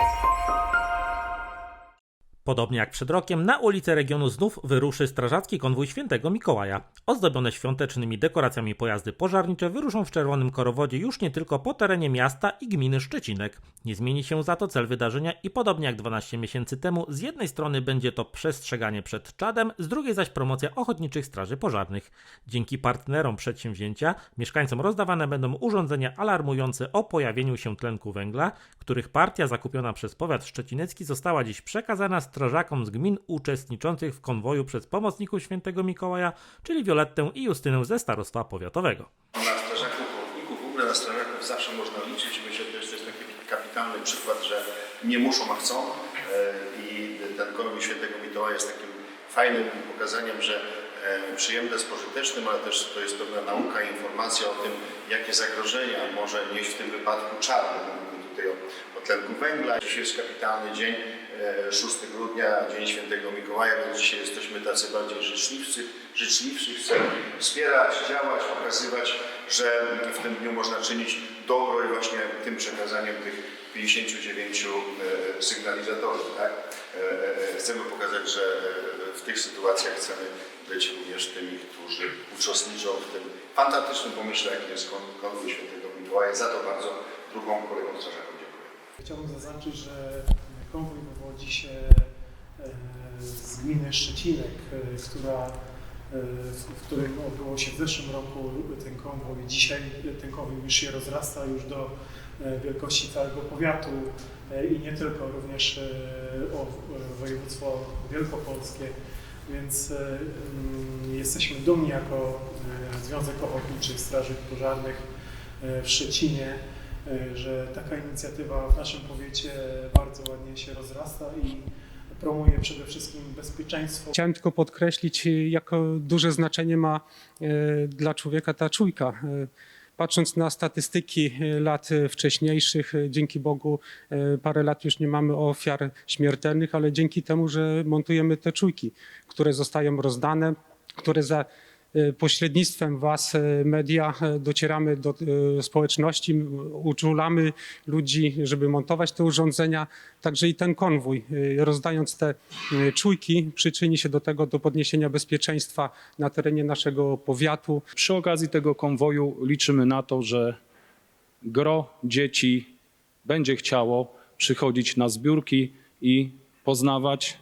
Música Podobnie jak przed rokiem, na ulice regionu znów wyruszy strażacki konwój świętego Mikołaja. Ozdobione świątecznymi dekoracjami pojazdy pożarnicze wyruszą w czerwonym korowodzie już nie tylko po terenie miasta i gminy Szczecinek. Nie zmieni się za to cel wydarzenia i podobnie jak 12 miesięcy temu, z jednej strony będzie to przestrzeganie przed czadem, z drugiej zaś promocja ochotniczych straży pożarnych. Dzięki partnerom przedsięwzięcia mieszkańcom rozdawane będą urządzenia alarmujące o pojawieniu się tlenku węgla, których partia zakupiona przez powiat szczecinecki została dziś przekazana strażakom z gmin uczestniczących w konwoju przez pomocników świętego Mikołaja, czyli Violettę i Justynę ze starostwa powiatowego. Na strażaków ochotników, w ogóle na strażaków zawsze można liczyć. Myślę, że to jest taki kapitalny przykład, że nie muszą, a chcą. E, I ten konwój świętego Mikołaja jest takim fajnym pokazaniem, że przyjemne jest pożytecznym, ale też to jest pewna nauka informacja o tym, jakie zagrożenia może nieść w tym wypadku czarny. Mówimy tutaj o, o tlenku węgla. Dzisiaj jest kapitalny dzień, e, 6 grudnia, Dzień Świętego Mikołaja, więc dzisiaj jesteśmy tacy bardziej życzliwcy, życzliwsi, chcemy wspierać, działać, pokazywać, że w tym dniu można czynić dobro i właśnie tym przekazaniem tych 59 e, sygnalizatorów. Tak? E, e, Chcemy pokazać, że e, w tych sytuacjach chcemy być również tymi, którzy uczestniczą w tym fantastycznym pomyśle, jakim jest kon- konwój Świętego Mikołaja. Za to bardzo drugą kolegą strażakom dziękuję. Chciałbym zaznaczyć, że konwój wywodzi się e, z gminy Szczecinek, e, która, e, w którym odbyło się w zeszłym roku ten konwój. Dzisiaj ten konwój już się rozrasta już do wielkości całego powiatu i nie tylko, również o województwo wielkopolskie. Więc e, mm, jesteśmy dumni jako e, Związek Ochotniczych Straży Pożarnych e, w Szczecinie, że taka inicjatywa w naszym powiecie bardzo ładnie się rozrasta i promuje przede wszystkim bezpieczeństwo. Chciałem tylko podkreślić, jak duże znaczenie ma dla człowieka ta czujka. Patrząc na statystyki e, lat e, wcześniejszych, e, dzięki Bogu parę lat już nie mamy ofiar śmiertelnych, ale dzięki temu, że montujemy te czujki, które zostają rozdane, które za pośrednictwem Was, e, media, e, docieramy do społeczności, uczulamy ludzi, żeby montować te urządzenia. Także i ten konwój, rozdając te czujki, przyczyni się do tego, do podniesienia bezpieczeństwa na terenie naszego powiatu. Przy okazji tego konwoju liczymy na to, że gro dzieci będzie chciało przychodzić na zbiórki i poznawać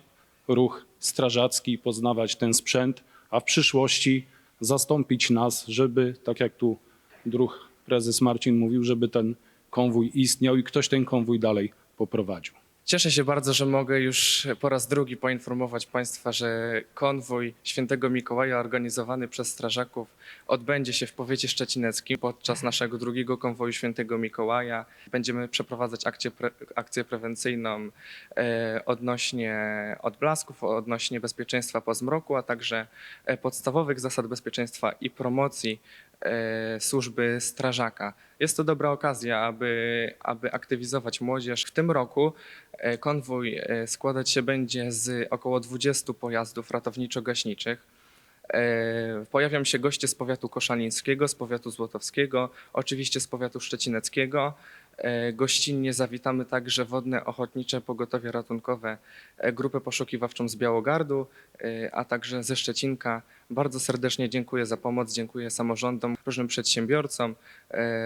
ruch strażacki, poznawać ten sprzęt, a w przyszłości zastąpić nas, żeby, tak jak tu druh prezes Marcin mówił, żeby ten konwój istniał i ktoś ten konwój dalej poprowadził. Cieszę się bardzo, że mogę już po raz drugi poinformować Państwa, że konwój Świętego Mikołaja organizowany przez strażaków odbędzie się w powiecie szczecineckim podczas naszego drugiego konwoju Świętego Mikołaja. Będziemy przeprowadzać akcję, pre, akcję prewencyjną e, odnośnie odblasków, odnośnie bezpieczeństwa po zmroku, a także e, podstawowych zasad bezpieczeństwa i promocji służby strażaka. Jest to dobra okazja, aby, aby aktywizować młodzież. W tym roku e, konwój e, składać się będzie z około 20 pojazdów ratowniczo-gaśniczych. E, Pojawią się goście z powiatu koszalińskiego, z powiatu złotowskiego, oczywiście z powiatu szczecineckiego. E, Gościnnie zawitamy także Wodne Ochotnicze Pogotowie Ratunkowe, e, grupę poszukiwawczą z Białogardu, e, a także ze Szczecinka. Bardzo serdecznie dziękuję za pomoc, dziękuję samorządom, różnym przedsiębiorcom,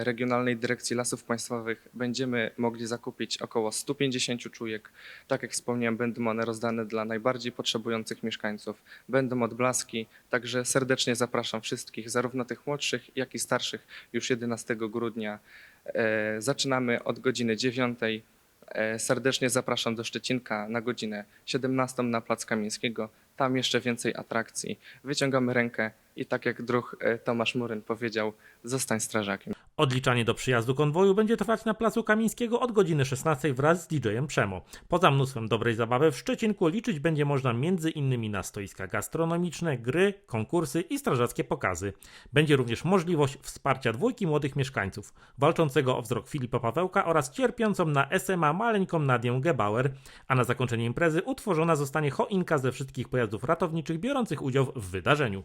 Regionalnej Dyrekcji Lasów Państwowych. Będziemy mogli zakupić około 150 czujek. Tak jak wspomniałem, będą one rozdane dla najbardziej potrzebujących mieszkańców. Będą odblaski, także serdecznie zapraszam wszystkich, zarówno tych młodszych, jak i starszych, już 11 grudnia. E, Zaczynamy od godziny 9. E, Serdecznie zapraszam do Szczecinka na godzinę 17 na Plac Kamieńskiego. Tam jeszcze więcej atrakcji. Wyciągamy rękę i tak jak druh e, Tomasz Muryn powiedział, zostań strażakiem. Odliczanie do przyjazdu konwoju będzie trwać na Placu Kamińskiego od godziny 16 wraz z DJ-em Przemo. Poza mnóstwem dobrej zabawy w Szczecinku liczyć będzie można m.in. na stoiska gastronomiczne, gry, konkursy i strażackie pokazy. Będzie również możliwość wsparcia dwójki młodych mieszkańców, walczącego o wzrok Filipa Pawełka oraz cierpiącą na SMA maleńką Nadię Gebauer, a na zakończenie imprezy utworzona zostanie choinka ze wszystkich pojazdów ratowniczych biorących udział w wydarzeniu.